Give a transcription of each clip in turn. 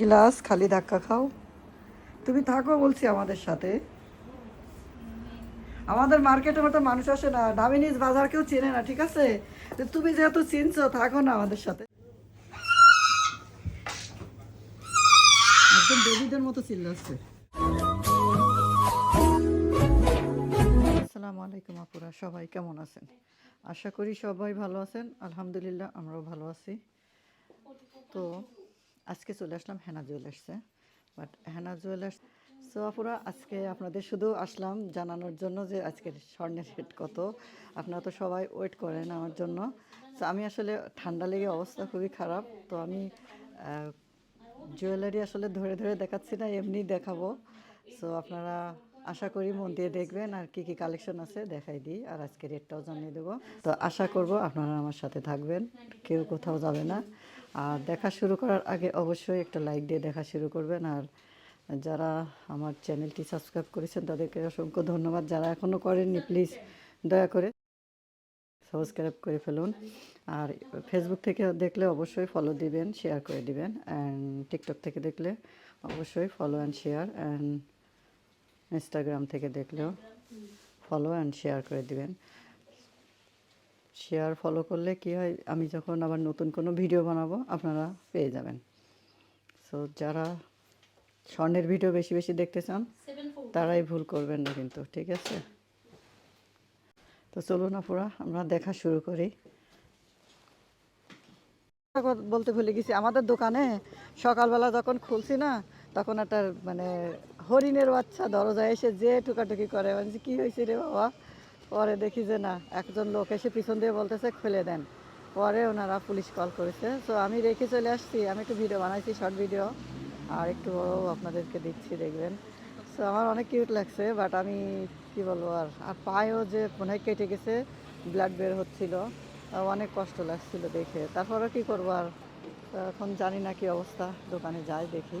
Glass, খালি ধাক্কা খাও। তুমি থাকো বলছি আমাদের সাথে। আমাদের মার্কেটের মতো মানুষ আসে না ডামিনিজ বাজার কেউ চেনে না, ঠিক আছে? তুমি যেহেতু চিনছো, থাকো না আমাদের সাথে। একদম বেবিদের মতো চিল্লাচ্ছে। আসসালামু আলাইকুম আপুরা, সবাই কেমন আছেন? আশা করি সবাই ভালো আছেন। আলহামদুলিল্লাহ, আমরাও ভালো আছি। তো আজকে চলে আসলাম হেনা জুয়েলার্সে। বাট হেনা জুয়েলার্স সো আপুরা, আজকে আপনাদের শুধু আসলাম জানানোর জন্য যে আজকের স্বর্ণের রেট কত। আপনারা তো সবাই ওয়েট করেন আমার জন্য। তো আমি আসলে ঠান্ডা লেগে অবস্থা খুবই খারাপ। তো আমি জুয়েলারি আসলে ধরে ধরে দেখাচ্ছি না, এমনি দেখাবো। সো আপনারা আশা করি মন দিয়ে দেখবেন আর কি কি কালেকশন আছে, দেখাই দিই আর আজকে রেটটাও জানিয়ে দেবো। তো আশা করব আপনারা আমার সাথে থাকবেন, কেউ কোথাও যাবে না। আর দেখা শুরু করার আগে অবশ্যই একটা লাইক দিয়ে দেখা শুরু করবেন। আর যারা আমার চ্যানেলটি সাবস্ক্রাইব করেছেন, তাদেরকে অসংখ্য ধন্যবাদ। যারা এখনও করেননি, প্লিজ দয়া করে সাবস্ক্রাইব করে ফেলুন। আর ফেসবুক থেকে দেখলে অবশ্যই ফলো দিবেন শেয়ার করে দিবেন। অ্যান্ড টিকটক থেকে দেখলে অবশ্যই follow and share and Instagram থেকে দেখলেও ফলো অ্যান্ড শেয়ার করে দিবেন। শেয়ার ফলো করলে কি হয়? আমি যখন আবার নতুন কোনো ভিডিও বানাবো আপনারা পেয়ে যাবেন। সো যারা স্বর্ণের ভিডিও বেশি বেশি দেখতে চান তারাই ভুল করবেন না কিন্তু ঠিক আছে? তো চলুন আপুরা আমরা দেখা শুরু করি। বলতে ভুলে গেছি আমাদের দোকানে সকালবেলা যখন খুলছি না তখন একটা মানে হরিণের বাচ্চা দরজায় এসে যে টুকাটুকি করে বলছি কি হয়েছে রে বাবা? পরে দেখি যে না, একজন লোক এসে পিছন দিয়ে বলতেছে, খুলে দেন। পরে ওনারা পুলিশ কল করেছে। তো আমি রেখে চলে আসছি। আমি একটু ভিডিও বানাইছি শর্ট ভিডিও আর একটু আপনাদেরকে দিচ্ছি, দেখবেন। তো আমার অনেক কিউট লাগছে বাট আমি, কি বলব আর আর পায়েও যে হয় কেটে গেছে ব্লাড বের হচ্ছিল। অনেক কষ্ট লাগছিল দেখে। তারপরে কি করব আর এখন জানি না কি অবস্থা, দোকানে যাই দেখি।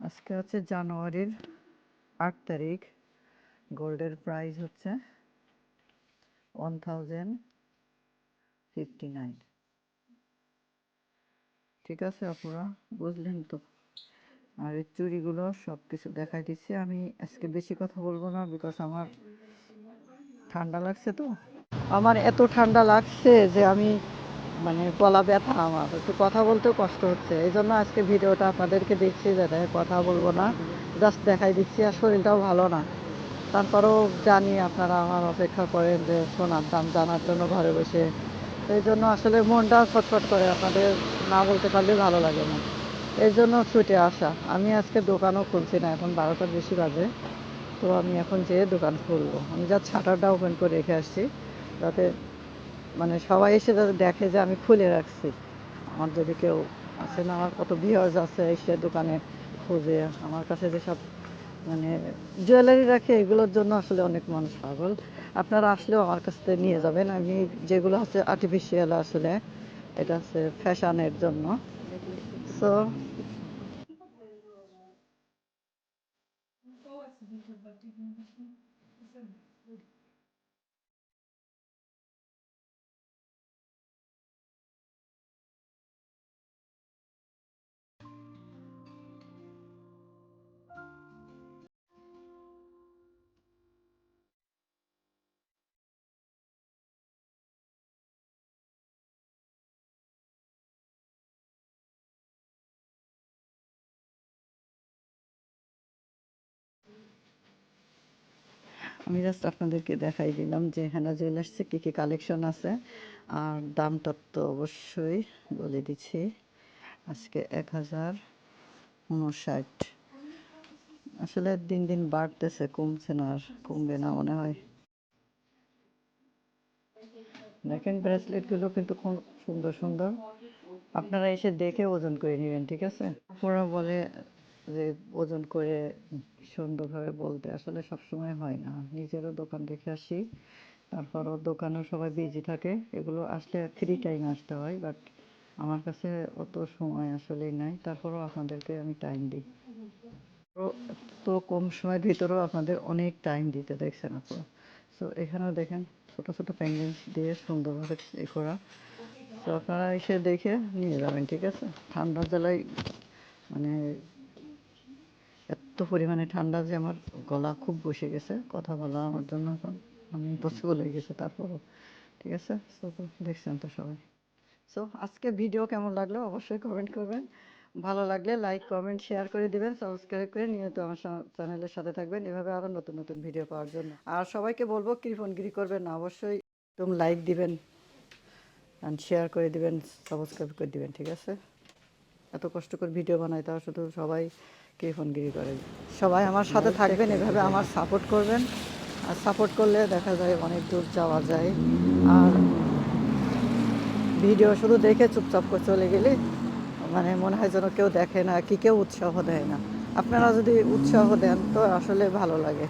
আজকে হচ্ছে জানুয়ারির আট তারিখ। গোল্ডের প্রাইস হচ্ছে ওয়ান থাউজেন্ড ফিফটি নাইন। ঠিক আছে আপুরা বুঝলেন তো? আর এই চুড়িগুলো সব কিছু দেখাই দিচ্ছি। আমি আজকে বেশি কথা বলব না বিকজ আমার ঠান্ডা লাগছে তো। আমার এত ঠান্ডা লাগছে যে আমি মানে গলা ব্যথা আমার, একটু কথা বলতেও কষ্ট হচ্ছে। এই জন্য আজকে ভিডিওটা আপনাদেরকে দিচ্ছি যে দেখে কথা বলব না জাস্ট দেখাই দিচ্ছি আর শরীরটাও ভালো না। তারপরেও জানি আপনারা আমার অপেক্ষা করেন যে সোনার দাম জানার জন্য ঘরে বসে। এই জন্য আসলে মনটা ছটফট করে আপনাদের না বলতে পারলে ভালো লাগে না। এই জন্য ছুটে আসা। আমি আজকে দোকানও খুলছি না, এখন বারোটার বেশি বাজে। তো আমি এখন যেয়ে দোকান খুলবো। আমি যা ছাটারটা ওপেন করে রেখে আসছি, যাতে মানে সবাই এসে যাতে দেখে যে আমি খুলে রাখছি। আমার যদি কেউ আছে না, আমার কত ভিউয়ার্স আছে এসে দোকানে খোঁজে, আমার কাছে যেসব মানে জুয়েলারি রাখে, এগুলোর জন্য আসলে অনেক মানুষ পাগল। আপনারা আসলেও আমার কাছ থেকে নিয়ে যাবেন। আমি যেগুলো হচ্ছে আর্টিফিশিয়াল আসলে, এটা হচ্ছে ফ্যাশনের জন্য। সো আমি জাস্ট আপনাদেরকে দেখাই দিলাম যে হেনা জুয়েলার্সে কী কী কালেকশন আছে। আর দামটা তো অবশ্যই বলে দিচ্ছি। আজকে এক হাজার উনষাট। আসলে দিন দিন বাড়তেছে, কমছে না আর কমবে না মনে হয়। দেখেন ব্রেসলেটগুলো কিন্তু খুব সুন্দর সুন্দর। আপনারা এসে দেখে ওজন করে নেবেন, ঠিক আছে? ওরা বলে যে ওজন করে সুন্দরভাবে বলতে আসলে সব সময় হয় না। নিজেরও দোকান দেখে আসি, তারপরও দোকানেও সবাই বিজি থাকে। এগুলো আসলে ফ্রি টাইম আসতে হয় বাট আমার কাছে অত সময় আসলেই নাই। তারপরও আপনাদেরকে আমি টাইম দিই। তো কম সময়ের ভিতরেও আপনাদের অনেক টাইম দিতে দেখছেন আপনারা সো এখানেও দেখেন ছোট ছোট প্যান্ডেন্স দিয়ে সুন্দরভাবে এ করা। তো আপনারা এসে দেখে নিয়ে যাবেন, ঠিক আছে? ঠান্ডা জেলায় মানে এত পরিমাণে ঠান্ডা যে আমার গলা খুব বসে গেছে, কথা বলা আমার জন্য এখন আমি ইম্পসিবল হয়ে গেছে তারপরও। ঠিক আছে? সো দেখছেন তো সবাই। সো আজকে ভিডিও কেমন লাগল অবশ্যই কমেন্ট করবেন। ভালো লাগলে লাইক কমেন্ট শেয়ার করে দিবেন সাবস্ক্রাইব করে নিয়মিত আমার চ্যানেলের সাথে থাকবেন এভাবে আরও নতুন নতুন ভিডিও পাওয়ার জন্য। আর সবাইকে বলব কৃপনগিরি করবেন না, অবশ্যই তুমি লাইক দিবেন অ্যান্ড শেয়ার করে দিবেন সাবস্ক্রাইব করে দিবেন, ঠিক আছে? এত কষ্ট করে ভিডিও বানাই তাও শুধু সবাই কৃপনগিরি করে? সবাই আমার সাথে থাকবেন, এভাবে আমার সাপোর্ট করবেন। আর সাপোর্ট করলে দেখা যায় অনেক দূর যাওয়া যায়। আর ভিডিও শুধু দেখে চুপচাপ করে চলে গেলে মানে মনে হয় যেন কেউ দেখে না, কি কেউ উৎসাহ দেয় না। আপনারা যদি উৎসাহ দেন তো আসলে ভালো লাগে।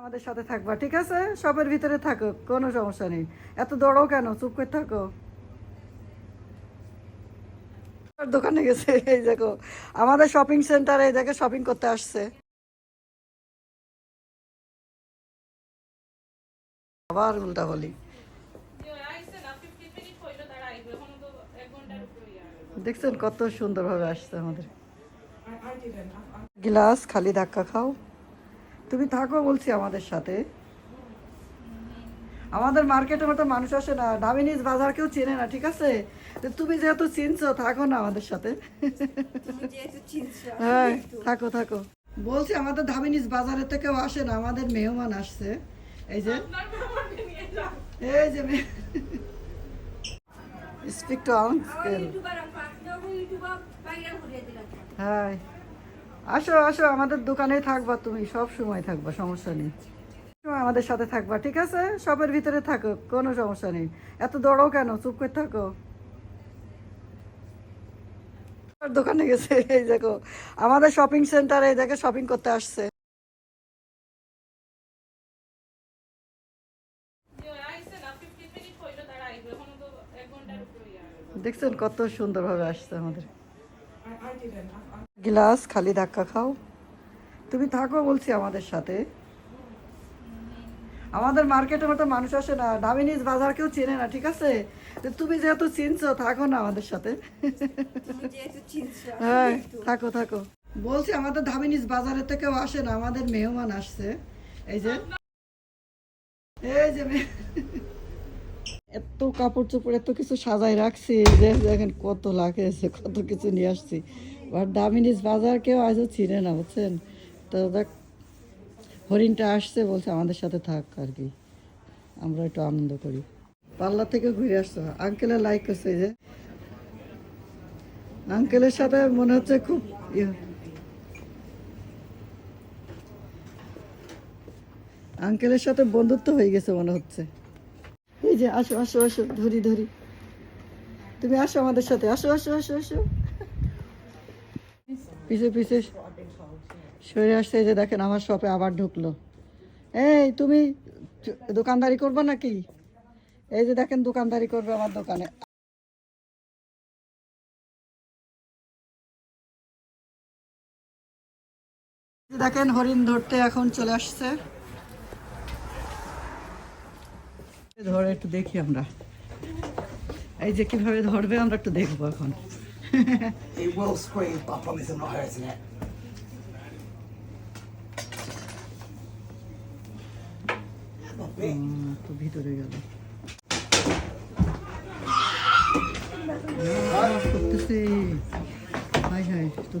আমাদের সাথে থাকবা, ঠিক আছে? সবের ভিতরে থাকো, কোনো সমস্যা নেই। এত দৌড়াও কেন? চুপ করে থাকো। দোকানে গেছে? এই দেখো, আমাদের শপিং সেন্টারে এই দেখে শপিং করতে আসছে। আবার উল্টা বলি। দেখছেন কত সুন্দরভাবে আসছে আমাদের। গ্লাস, খালি ধাক্কা খাও। তুমি থাকো বলছি আমাদের সাথে। আমাদের মার্কেটের মতো মানুষ আসে না। ডামিনিজ বাজার কেউ চেনে না ঠিক আছে? তো তুমি যেহেতু চিনছো থাকো না আমাদের সাথে। হ্যাঁ থাকো থাকো। বলছি আমাদের ধামিনিজ বাজারে তো কেউ আসে না আমাদের মেহমান আসছে। এই যে এই যে স্পিক টু আঙ্কেল হ্যাঁ। আসো আসো আমাদের দোকানেই থাকবা তুমি সব সময় থাকবা সমস্যা নেই। আমাদের সাথে থাকবা, ঠিক আছে? সবের ভিতরে থাকো, কোনো সমস্যা নেই। এত দৌড়াও কেন? চুপ করে থাকো। দোকানে গেছে, এই দেখো, আমাদের শপিং সেন্টারে এই দেখে শপিং করতে আসছে। দেখছেন কত সুন্দরভাবে আসছে আমাদের। গ্লাস, খালি ধাক্কা খাও। তুমি থাকো বলছি আমাদের সাথে। আমাদের মার্কেটের মতো মানুষ আসে না ডামিনিজ বাজার কেউ চেনে না ঠিক আছে? তুমি যেহেতু চিনছো থাকো না আমাদের সাথে। হ্যাঁ থাকো থাকো। বলছি আমাদের ধামিনিজ বাজারে তো কেউ আসে না আমাদের মেহমান আসছে। এই যে। এই যে এত কাপড় চোপড় এত কিছু সাজাই রাখছি যে দেখেন কত লাগেছে কত কিছু নিয়ে আসছি। আর দামিনিজ বাজার কেউ আজও চিনে না বুঝছেন? তো দেখ হরিণটা আসছে বলছে, আমাদের সাথে থাক আর কি। আমরা একটু আনন্দ করি। পার্লার থেকে ঘুরে আসছো। আঙ্কেলের লাইক করছে যে। আঙ্কেলের সাথে মনে হচ্ছে খুব ইয়ে। আঙ্কেলের সাথে বন্ধুত্ব হয়ে গেছে মনে হচ্ছে। এই যে, আসো আসো আসো, ধরি ধরি। তুমি আসো আমাদের সাথে। আসো আসো আসো আসো। পিছে পিছে সরে আসছে যে দেখেন আমার শপে আবার ঢুকলো। এই তুমি দোকানদারি করবে নাকি? এই যে দেখেন দোকানদারি করবে আমার দোকানে। দেখেন হরিণ ধরতে এখন চলে আসছে। ধরে একটু দেখি আমরা। এই যে কীভাবে ধরবে আমরা একটু দেখব এখন। It will squeeze, but I promise I'm not hurting it. একটু ভিতরে গেল। তো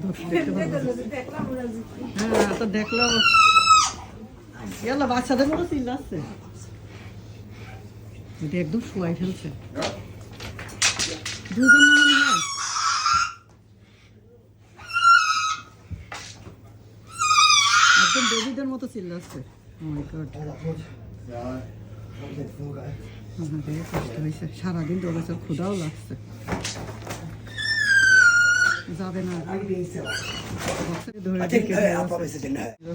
হ্যাঁ তো মতো একদম শুয়াই ফেলছে। একদম বেবিদের মতো চিল্লাচ্ছে কষ্ট হয়েছে সারাদিন দৌড়েছে ক্ষুধাও লাগছে যাবে না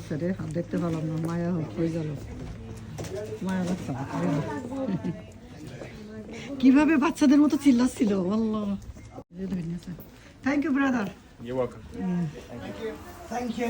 ধরে হাত দেখতে পেলাম না মায়া হোক হয়ে গেল মায়া আমার, কীভাবে বাচ্চাদের মতো চিল্লাচ্ছিল? Allah. Thank you brother You're welcome. Thank you.